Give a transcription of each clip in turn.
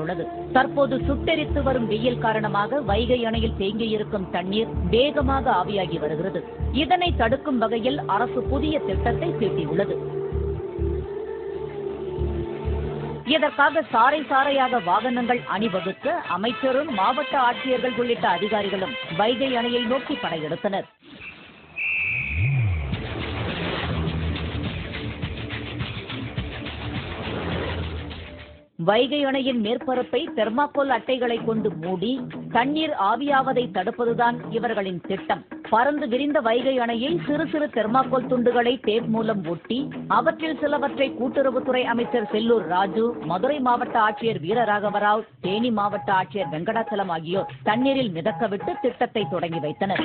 உள்ளது தற்போது சுட்டெரித்து வரும் வெயில் காரணமாக வைகை அணையில் தேங்கியிருக்கும் தண்ணீர் வேகமாக ஆவியாகி வருகிறது. இதனை தடுக்கும் வகையில் அரசு புதிய திட்டத்தை தீட்டியுள்ளது. இதற்காக சாறை சாறையாக வாகனங்கள் அணிவகுக்க அமைச்சரும் மாவட்ட ஆட்சியர்கள் உள்ளிட்ட அதிகாரிகளும் வைகை அணையை நோக்கி படையெடுத்தனர். வைகை அணையின் மேற்பரப்பை தெர்மாக்கோல் அட்டைகளை கொண்டு மூடி தண்ணீர் ஆவியாவதை தடுப்பதுதான் இவர்களின் திட்டம். பறந்து விரிந்த வைகை அணையை சிறு சிறு தெர்மாக்கோல் துண்டுகளை டேப் மூலம் ஒட்டி அவற்றில் சிலவற்றை கூட்டுறவுத்துறை அமைச்சர் செல்லூர் ராஜு மதுரை மாவட்ட ஆட்சியர் வீரராகவராவ் தேனி மாவட்ட ஆட்சியர் வெங்கடாச்சலம் ஆகியோர் தண்ணீரில் மிதக்கவிட்டு திட்டத்தை தொடங்கி வைத்தனர்.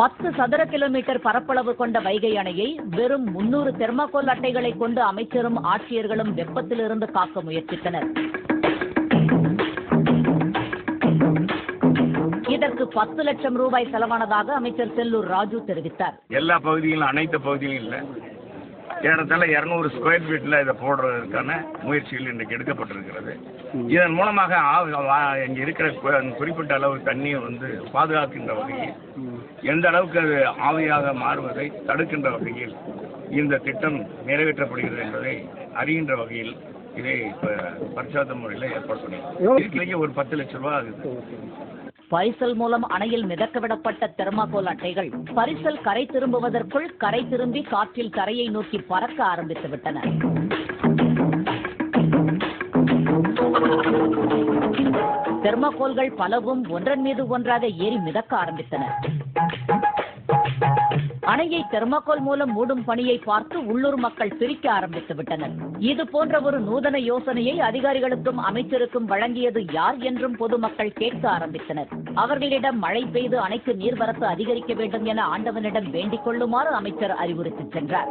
பத்து சதுர கிலோமீட்டர் பரப்பளவு கொண்ட வைகை அணையை வெறும் முன்னூறு தெர்மாக்கோல் அட்டைகளை கொண்டு அமைச்சரும் ஆட்சியர்களும் வெப்பத்திலிருந்து காக்க முயற்சித்தனர். இதற்கு பத்து லட்சம் ரூபாய் செலவானதாக அமைச்சர் செல்லூர் ராஜு தெரிவித்தார். எல்லா பகுதியிலும் அனைத்து பகுதியிலும் ஏறத்தாழ இரநூறு ஸ்கொயர் ஃபீட்டில் இதை போடுறதுக்கான முயற்சிகள் இன்றைக்கு எடுக்கப்பட்டிருக்கிறது. இதன் மூலமாக இங்கே இருக்கிற குறிப்பிட்ட அளவு தண்ணியை வந்து பாதுகாக்கின்ற வகையில் எந்த அளவுக்கு அது ஆவியாக மாறுவதை தடுக்கின்ற வகையில் இந்த திட்டம் நிறைவேற்றப்படுகிறது என்பதை அறிகின்ற வகையில் இதை இப்போ பரிசாத முறையில் ஏற்பாடு பண்ணியிருக்கோம். ஒரு பத்து லட்ச ரூபா ஆகுது. பரிசல் மூலம் அணையில் மிதக்கவிடப்பட்ட தெர்மாக்கோல் அட்டைகள் பரிசல் கரை திரும்புவதற்குள் கரை திரும்பி காற்றில் தரையை நோக்கி பறக்க ஆரம்பித்து விட்டன. தெர்மாகோல்கள் பலவும் ஒன்றன் மீது ஒன்றாக ஏறி மிதக்க ஆரம்பித்தன. அணையை தெர்மாக்கோல் மூலம் மூடும் பணியை பார்த்து உள்ளூர் மக்கள் சிரிக்க ஆரம்பித்து விட்டனர். இது போன்ற ஒரு நூதன யோசனையை அதிகாரிகளுக்கும் அமைச்சருக்கும் வழங்கியது யார் என்றும் பொதுமக்கள் கேட்க ஆரம்பித்தனர். அவர்களிடம் மழை பெய்து அணைக்கு நீர்வரத்து அதிகரிக்க வேண்டும் என ஆண்டவனிடம் வேண்டிக் கொள்ளுமாறு அமைச்சர் அறிவுறுத்தி சென்றார்.